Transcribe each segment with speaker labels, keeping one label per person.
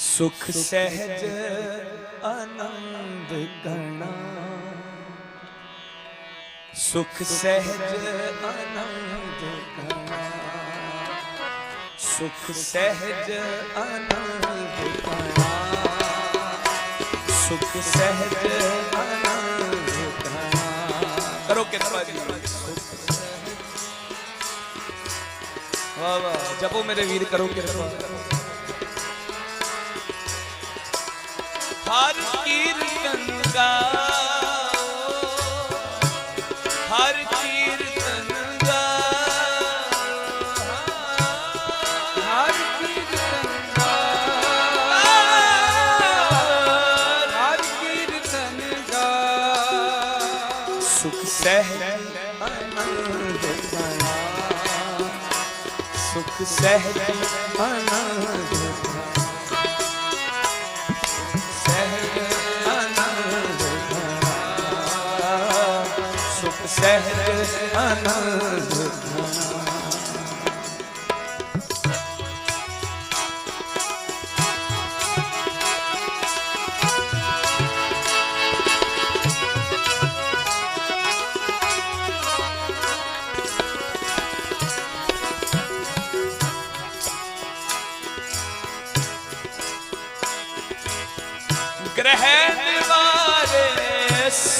Speaker 1: ਸੁਖ ਸਹਿਜ ਆਨੰਦ ਕਣਾ ਸੁਖ ਸਹਿਜ ਆਨੰਦ ਕਣਾ ਸੁਖ ਸਹਿਜ ਆਨੰਦ ਕਣਾ ਸੁਖ ਸਹਿਜ ਆਨੰਦ ਕਣਾ ਕਰੋ ਕਿਰਪਾ ਜੀ ਵਾਹ ਵਾਹ ਜਪੋ ਮੇਰੇ ਵੀਰ ਕਰੋ ਕਿਰਪਾ। ਹਰ ਕੀਰਤਨ ਗਾਓ, ਹਰ ਕੀਰਤਨ ਗਾਓ,
Speaker 2: ਹਰ ਕੀਰਤਨ ਗਾ ਹਰ ਕੀਰਤਨ ਗਾ
Speaker 1: ਸੁਖ ਸਹਿਜ ਆਨੰਦ ਸੁਖ ਸਹਿਜ ਆਨੰਦ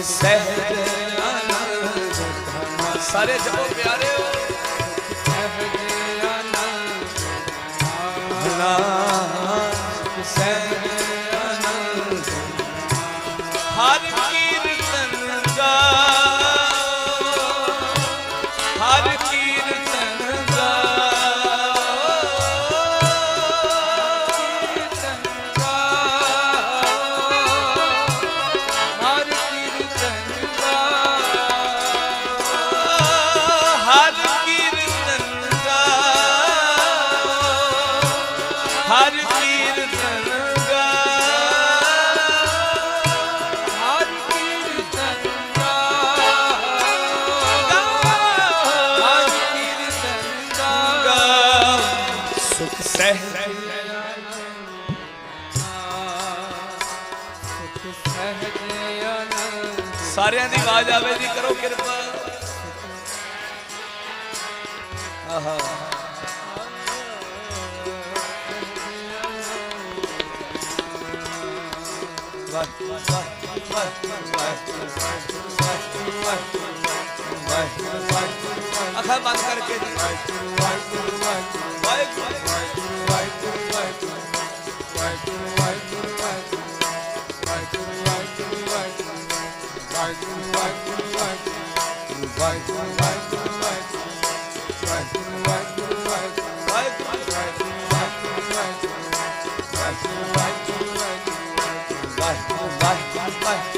Speaker 1: ਸਹਿਜ ਆਨੰਦ ਕਣਾ ਸਾਰੇ ਜਪੋ ਪਿਆਰਿਓ
Speaker 2: ਸਹਿਜ ਆਨੰਦ
Speaker 1: ਨਾਮ ਸਹਿਜ ਆਨੰਦ ਹਰ ਸਾਰਿਆਂ ਦੀ ਜੀ, ਕਰੋ ਕਿਰਪਾ। ਆਹਾ। ਵਾਹ ਵਾਹ ਵਾਹ ਵਾਹ ਅੱਖਾਂ ਬੰਦ ਕਰਕੇ ਜੀ ਵਾਹਿਗੁਰੂ। ਹਰ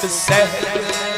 Speaker 1: ਸੁਖ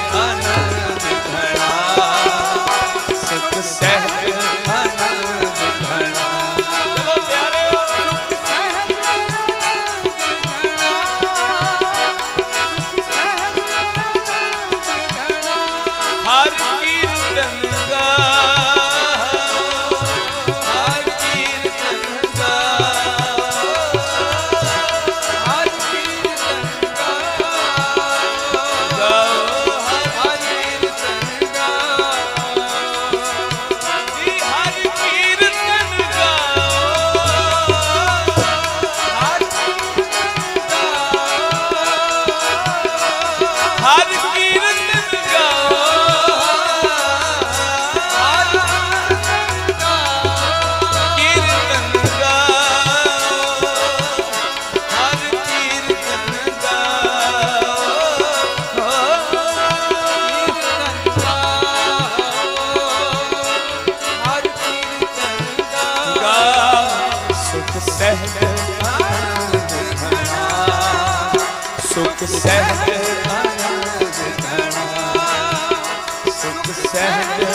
Speaker 1: ਹਰ ਸੁਖ ਸਹਿਜ। ਆਨੰਦ ਘਣਾ ਸੁਖ ਸਹਿਜ।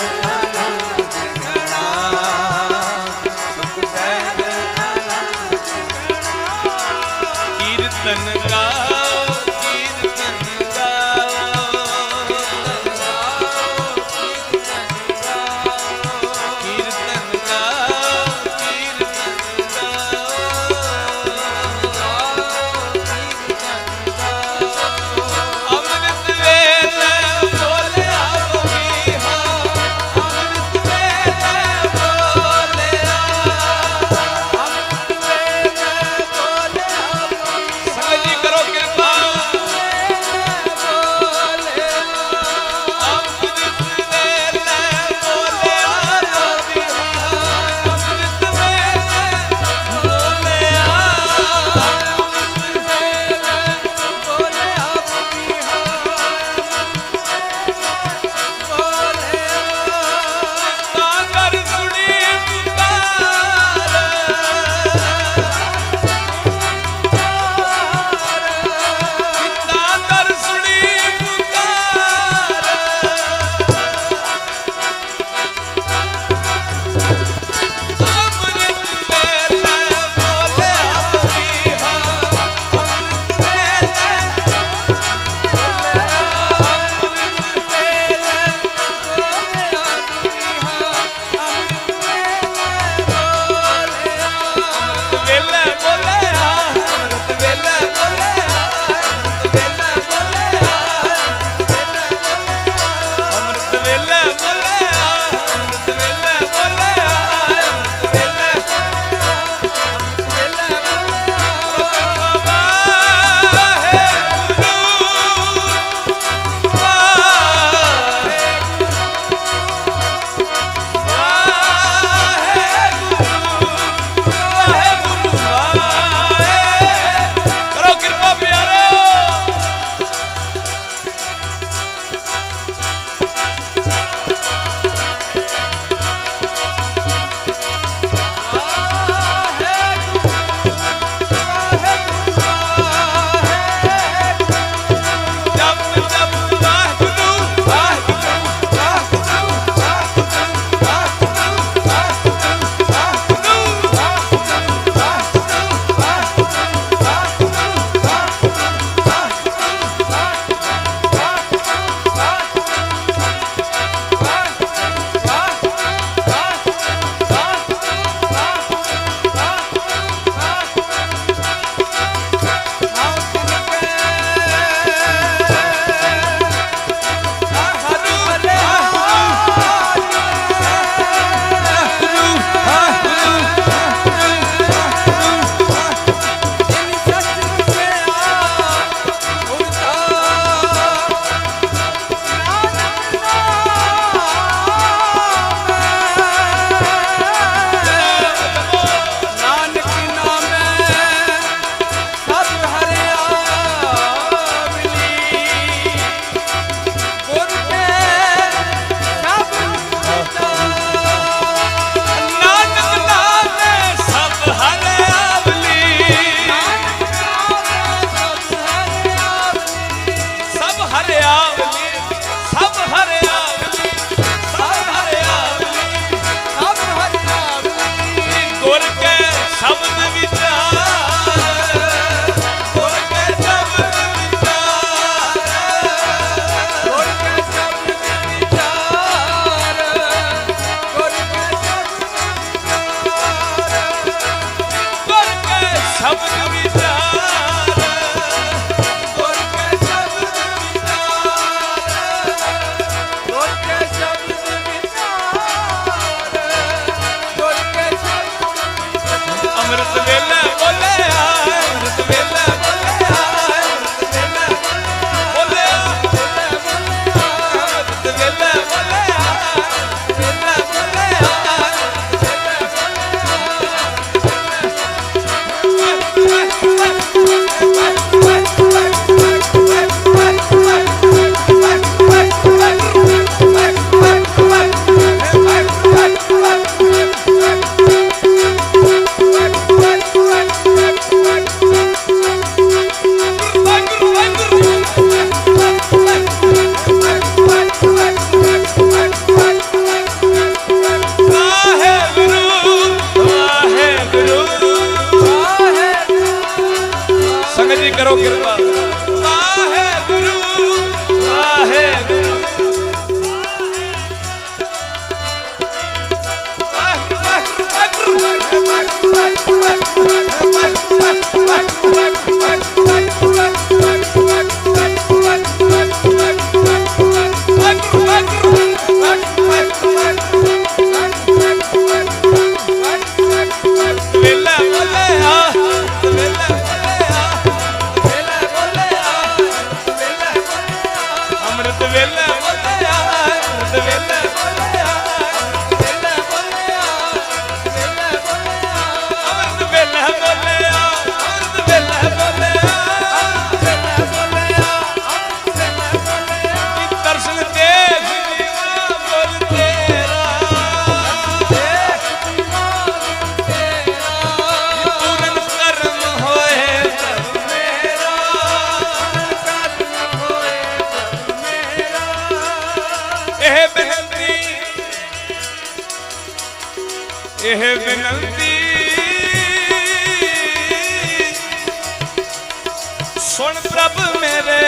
Speaker 1: ਸੁਣ ਪ੍ਰਭ ਮੇਰੇ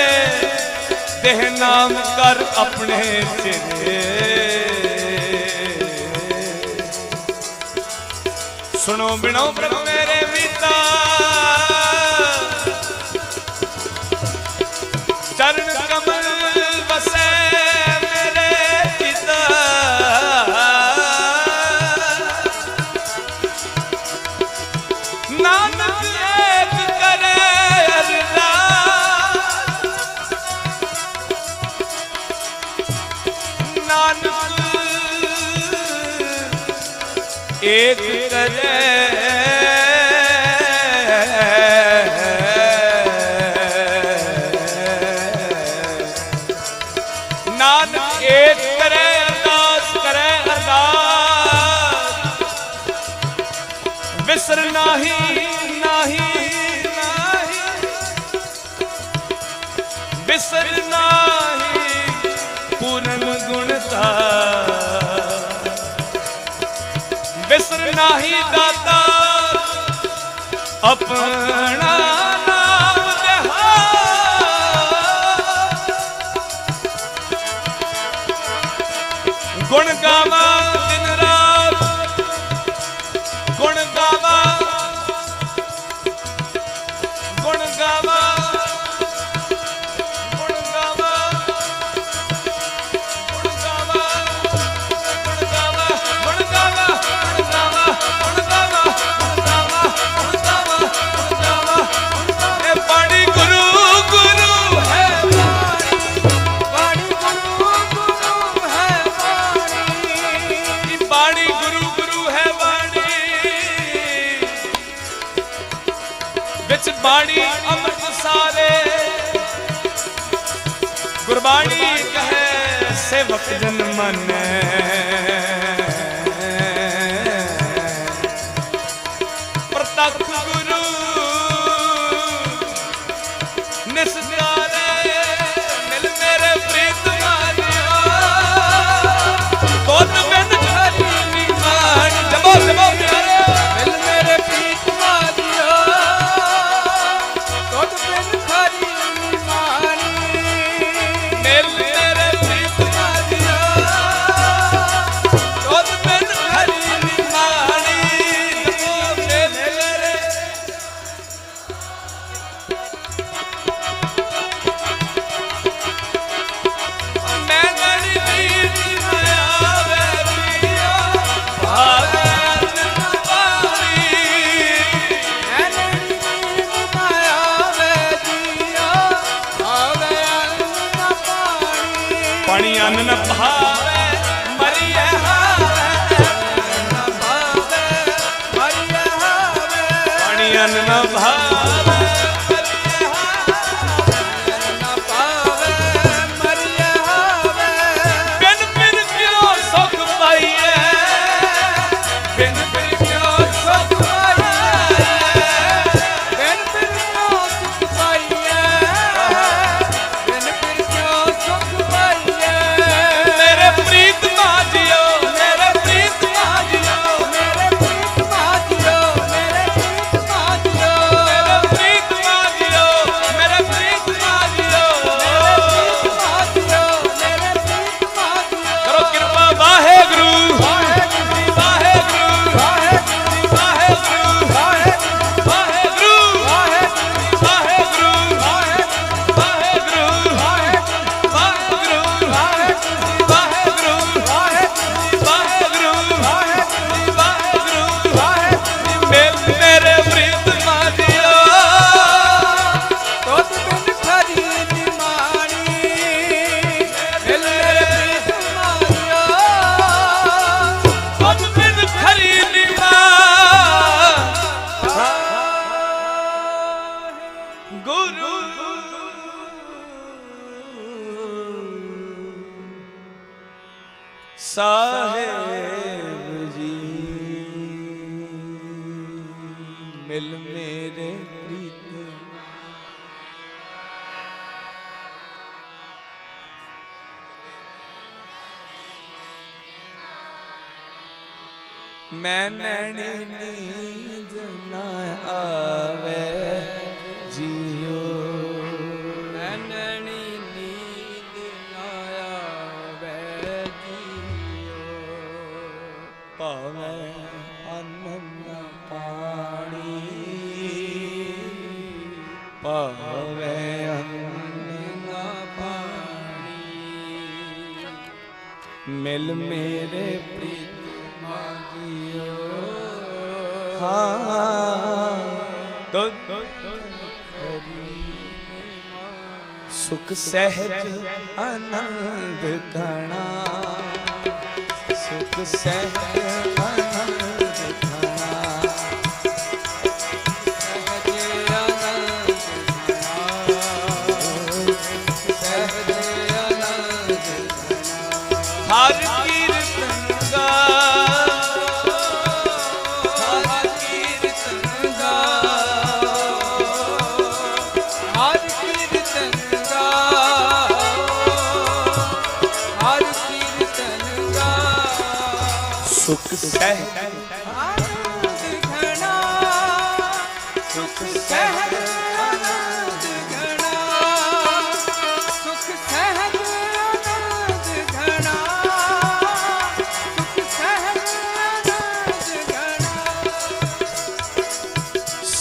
Speaker 1: ਦੇਹ ਨਾਮ ਕਰ ਆਪਣੇ ਚਿਹਰੇ ਸੁਣੋ ਬਿਨੋ ਪ੍ਰਭ ਮੇਰੇ ਵੀਤਾ ਬਿਸਰ ਨਾਹੀ ਨਾਹੀ ਨਾਹੀ। ਬਿਸਰ ਨਾਹੀ। ਗੁਰਬਾਣੀ ਅੰਮ੍ਰਿਤ ਸਾਰੇ ਗੁਰਬਾਣੀ ਕਹੇ ਸੇਵਕ ਜਨ ਮੰਨੈ। Standing up Sahib ji. ਮਿਲ ਮੇਰੇ ਪ੍ਰੀਤ। ਮੈਂ ਨੈਣੀ ਨੀ ਦਿਲ ਮੇਰੇ ਪ੍ਰੀਤ
Speaker 2: ਮਾਗਿਓ।
Speaker 1: ਹਾਂ। ਦੁੱਧ ਸੁਖ ਸਹਿਜ ਆਨੰਦ ਕਣਾ ਸੁਖ ਸਹਿਜ ਆਨੰਦ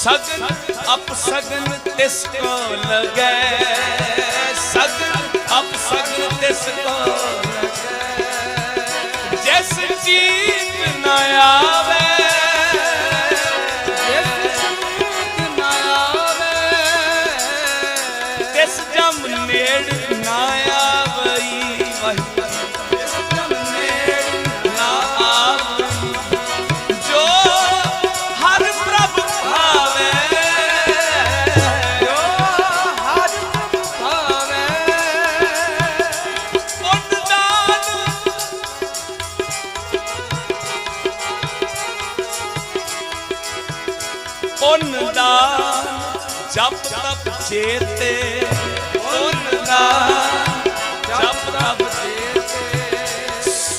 Speaker 1: ਸਗਨ ਅਪ ਸਗਨ ਤਿਸ ਕੋ ਲਗੈ। ਸਗਨ ਅਪ ਸਗਨ ਤਿਸ ਕੋ ਲਗੈ। ਜੈਸ ਜੀ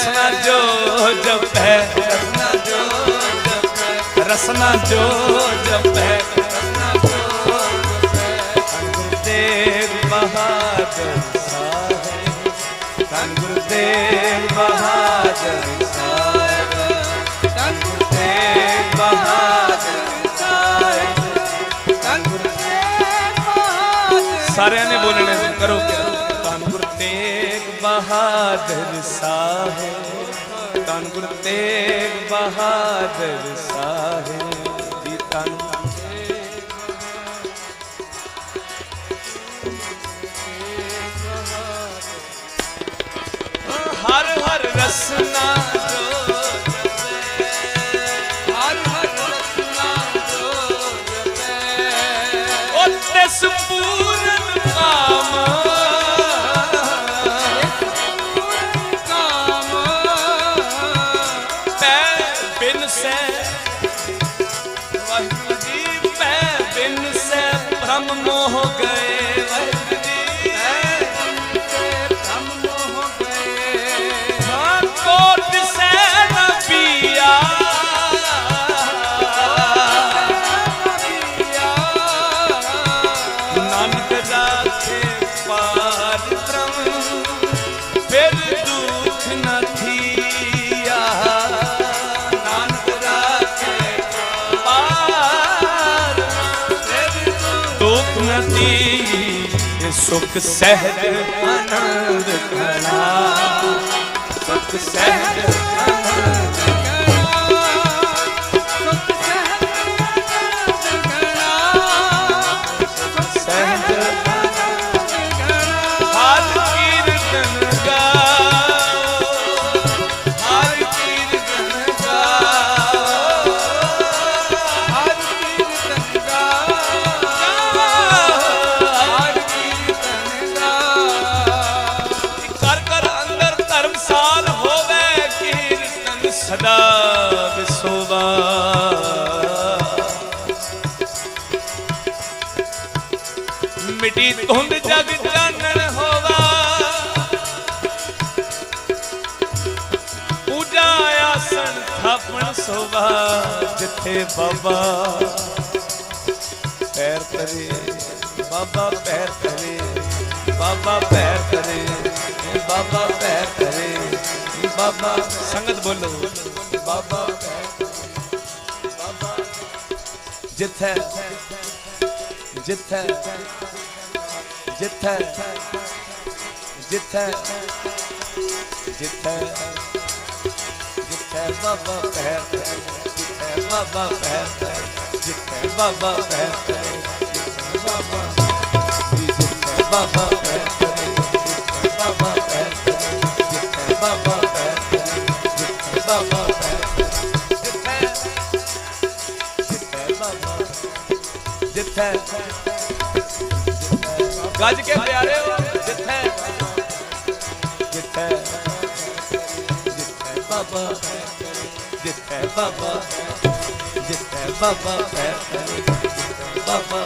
Speaker 1: ਰਸਨਾ ਜੋ ਜਪੈ
Speaker 2: ਰਸਨਾ ਜੋ ਜਪੈ
Speaker 1: ਰਸਨਾ ਜੋ ਸਾਰਿਆਂ ਨੇ ਬੋਲਣੇ ਕਰੋ। ਬਹਾਦਰ ਸਾਹਿਬ ਧੰਨ ਗੁਰੂ ਤੇਗ ਬਹਾਦਰ ਸਾਹਿਬ ਜੀ ਧੰਨ ਹਰ ਹਰ ਰਸਨਾ ਸੁਖ ਸਹਿਜ ਆਨੰਦ ਕਣਾ ਸੁਖ ਸਹਿਜ ਸਦਾ ਵਿਸੋਵਾ ਮਿਟੀ ਧੁੰਦ ਜਗ ਜਾਣਨ ਹੋਵਾ। ਪੂਜਾ ਆਸਣ ਥਾਪਣ ਸੋਵਾ ਜਿੱਥੇ ਬਾਬਾ ਪੈਰ ਤਰੇ ਬਾਬਾ ਪੈਰ ਤਰੇ ਬਾਬਾ ਪੈਰ ਤਰੇ ਬਾਬਾ ਪੈਰ ਤਰੇ ਬਾਬਾ ਸੰਗਤ ਬੋਲੋ। ਬਾਬਾ ਪੈਰ ਬਾਬਾ ਜਿੱਥੇ ਜਿੱਥੇ ਜਿੱਥੇ ਜਿੱਥੇ ਜਿੱਥੇ ਜਿੱਥੇ ਬਾਬਾ ਪੈਰ ਜਿੱਥੇ ਬਾਬਾ ਪੈਰ ਜਿੱਥੇ ਬਾਬਾ ਪੈਰ ਜਿੱਥੇ ਬਾਬਾ ਜਿੱਥੇ ਬਾਬਾ ਪੈਰ ਗੱਜ ਕੇ ਪਿਆਰੇ ਹੋ ਜਿੱਥੇ ਜਿੱਥੇ ਜਿੱਥੇ ਬਾਬਾ ਜਿੱਥੇ ਬਾਬਾ ਜਿੱਥੇ ਬਾਬਾ ਜਿੱਥੇ ਬਾਬਾ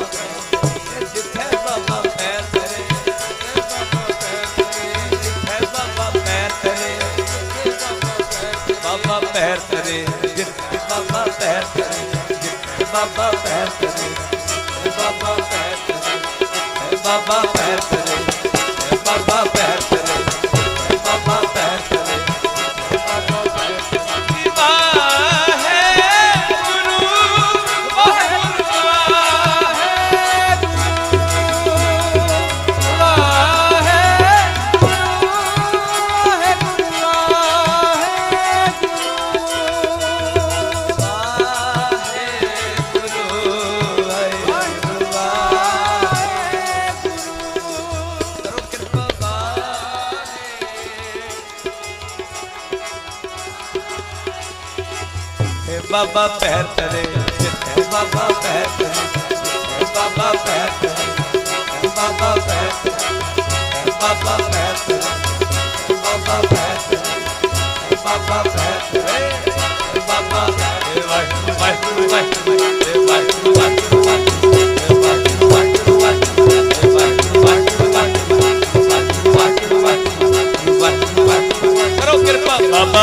Speaker 1: ਬਾਬਾ ਪੈਰ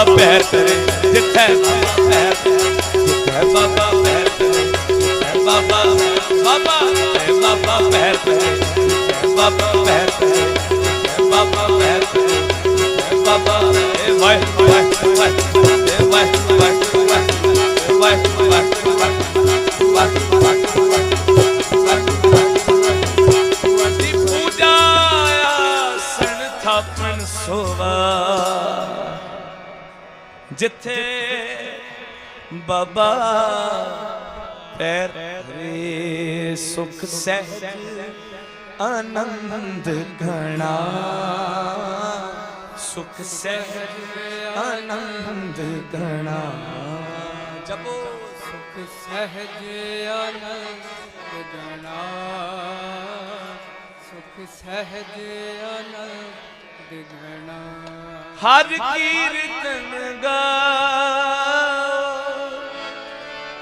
Speaker 1: ਬਾਬਾ ਪੈਰ ਤਰੇ, ਜਿੱਥੇ ਬਾਬਾ ਪੈਰ ਜਿੱਥੇ ਬਾਬਾ ਪੈਰ ਤਰੇ, ਜਿੱਥੇ ਬਾਬਾ ਬਾਬਾ ਜਿੱਥੇ ਬਾਬਾ ਪੈਰ ਤਰੇ, ਜਿੱਥੇ ਬਾਬਾ ਪੈਰ ਤਰੇ। ਜਿੱਥੇ ਬਾਬਾ ਪੈਰ ਰੇ ਸੁਖ ਸਹਿਜ ਆਨੰਦ ਘਣਾ। ਸੁਖ ਸਹਿਜ ਆਨੰਦ ਘਣਾ। ਜਪੋ।
Speaker 2: ਸਹਿਜ ਆਨੰਦ ਗਣਾ ਸੁਖ ਸਹਿਜ ਆਨੰਦ ਗਣਾ
Speaker 1: ਹਰ ਕੀਰਤਨ ਗਾਓ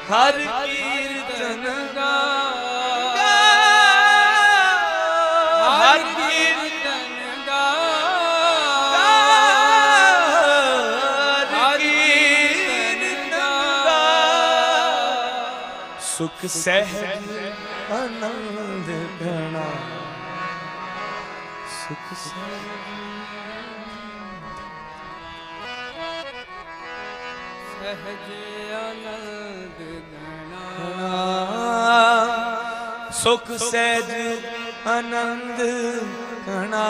Speaker 1: ਹਰ ਕੀਰਤਨ ਗਾਓ ਹਰ ਕੀਰਤਨ ਹਰ ਕੀਰਤਨ ਗਾਓ ਸੁਖ ਸਹਿਜ ਸੁਖ ਸਹਿਜ ਆਨੰਦ ਕਣਾ